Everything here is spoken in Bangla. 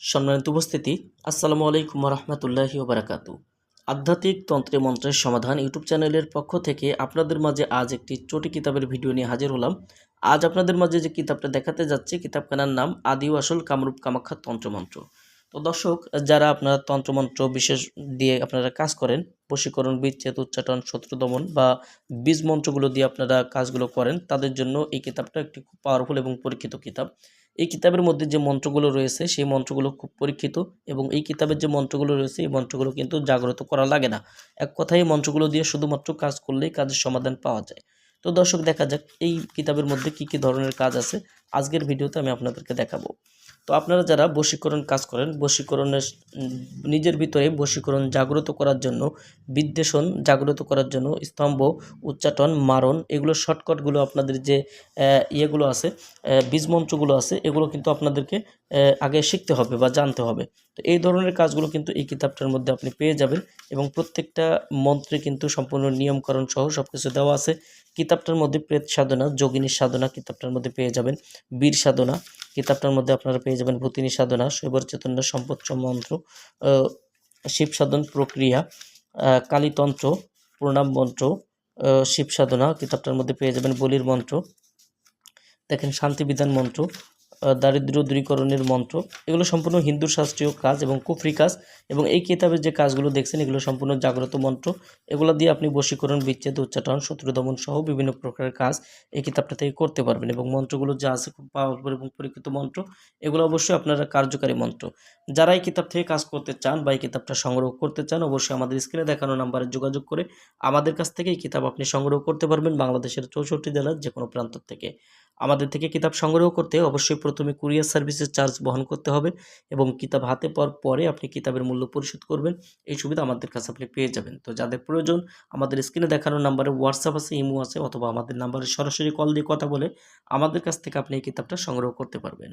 সম্মানিত উপস্থিতি, আসসালামু আলাইকুম রহমতুল্লাহি ওবরাকাতু। আধ্যাত্মিক তন্ত্রে মন্ত্রের সমাধান ইউটিউব চ্যানেলের পক্ষ থেকে আপনাদের মাঝে আজ একটি চটি কিতাবের ভিডিও নিয়ে হাজির হলাম। আজ আপনাদের মাঝে যে কিতাবটা দেখাতে যাচ্ছে, কিতাবখানার নাম আদি আসল কামরূপ কামাখ্যা তন্ত্রমন্ত্র। তো দর্শক, যারা আপনারা তন্ত্রমন্ত্র বিশেষ দিয়ে আপনারা কাজ করেন, বশীকরণ, বিচ্ছেদ, উচ্চাটন, শত্রু দমন বা বীজ মন্ত্রগুলো দিয়ে আপনারা কাজগুলো করেন, তাদের জন্য এই কিতাবটা একটি খুব পাওয়ারফুল এবং পরীক্ষিত কিতাব। এই কিতাবের মধ্যে যে মন্ত্রগুলো রয়েছে, সেই মন্ত্রগুলো খুব পরীক্ষিত এবং এই কিতাবের যে মন্ত্রগুলো রয়েছে, এই মন্ত্রগুলো কিন্তু জাগ্রত করা লাগে না। এক কথায় এই মন্ত্রগুলো দিয়ে শুধুমাত্র কাজ করলেই কাজের সমাধান পাওয়া যায়। তো দর্শক, দেখা যাক এই কিতাবের মধ্যে কি কি ধরনের কাজ আছে। আজকের ভিডিওতে আমি আপনাদেরকে দেখাবো। তো আপনারা যারা বশীকরণ কাজ করেন বশীকরণের নিজের ভিতরে বশীকরণ জাগ্রত করার জন্য বিদ্বেষণ জাগ্রত করার জন্য স্তম্ভ উচ্চাটন মারণ এগুলো শর্টকাটগুলো আপনাদের যে ইয়েগুলো আছে আহ, বীজ মন্ত্রগুলো আছে এগুলো কিন্তু আপনাদেরকে আগে শিখতে হবে বা জানতে হবে। তো এই ধরনের কাজগুলো কিন্তু এই কিতাবটার মধ্যে আপনি পেয়ে যাবেন এবং প্রত্যেকটা মন্ত্রে কিন্তু সম্পূর্ণ নিয়মকরণ সহ সব কিছু দেওয়া আছে। কিতাবটার মধ্যে প্রেত সাধনা যোগিনীর সাধনা কিতাবটার মধ্যে পেয়ে যাবেন। বীর সাধনা কিতাবটার মধ্যে আপনারা পেয়ে যাবেন ভূতিনী সাধনা, শৈবর চৈতন্য, সম্পদ মন্ত্র শিব সাধন প্রক্রিয়া কালীতন্ত্র, প্রণাম মন্ত্র শিব সাধনা, কিতাবটার মধ্যে পেয়ে যাবেন বলির মন্ত্র, দেখেন শান্তিবিধান মন্ত্র আহ, দারিদ্র্য দূরীকরণের মন্ত্র। এগুলো সম্পূর্ণ হিন্দু শাস্ত্রীয় কাজ এবং কুফরি কাজ এবং এই কিতাবের যে কাজগুলো দেখছেন এগুলো সম্পূর্ণ জাগ্রত মন্ত্র। এগুলো দিয়ে আপনি বশীকরণ বিচ্ছেদ উচ্চাটন শত্রু দমন সহ বিভিন্ন প্রকারের কাজ এই কিতাবটা থেকে করতে পারবেন এবং মন্ত্রগুলো যা আছে খুব পাওয়ারফুল এবং পরীক্ষিত মন্ত্র এগুলো অবশ্যই আপনারা কার্যকারী মন্ত্র। যারা এই কিতাব থেকে কাজ করতে চান বা এই কিতাবটা সংগ্রহ করতে চান অবশ্যই আমাদের স্ক্রিনে দেখানো নাম্বারে যোগাযোগ করে আমাদের কাছ থেকে এই কিতাব আপনি সংগ্রহ করতে পারবেন বাংলাদেশের চৌষট্টি জেলার যে কোনো প্রান্ত থেকে। আমাদের থেকে কিতাব সংগ্রহ করতে অবশ্যই প্রথমে কুরিয়ার সার্ভিসের চার্জ বহন করতে হবে এবং কিতাব হাতে পাওয়ার পরে আপনি কিতাবের মূল্য পরিশোধ করবেন। এই সুবিধা আমাদের কাছে আপনি পেয়ে যাবেন। তো যাদের প্রয়োজন, আমাদের স্ক্রিনে দেখানো নাম্বারে হোয়াটসঅ্যাপ আছে ইমো আছে অথবা আমাদের নাম্বারে সরাসরি কল দিয়ে কথা বলে আমাদের কাছ থেকে আপনি এই কিতাবটা সংগ্রহ করতে পারবেন।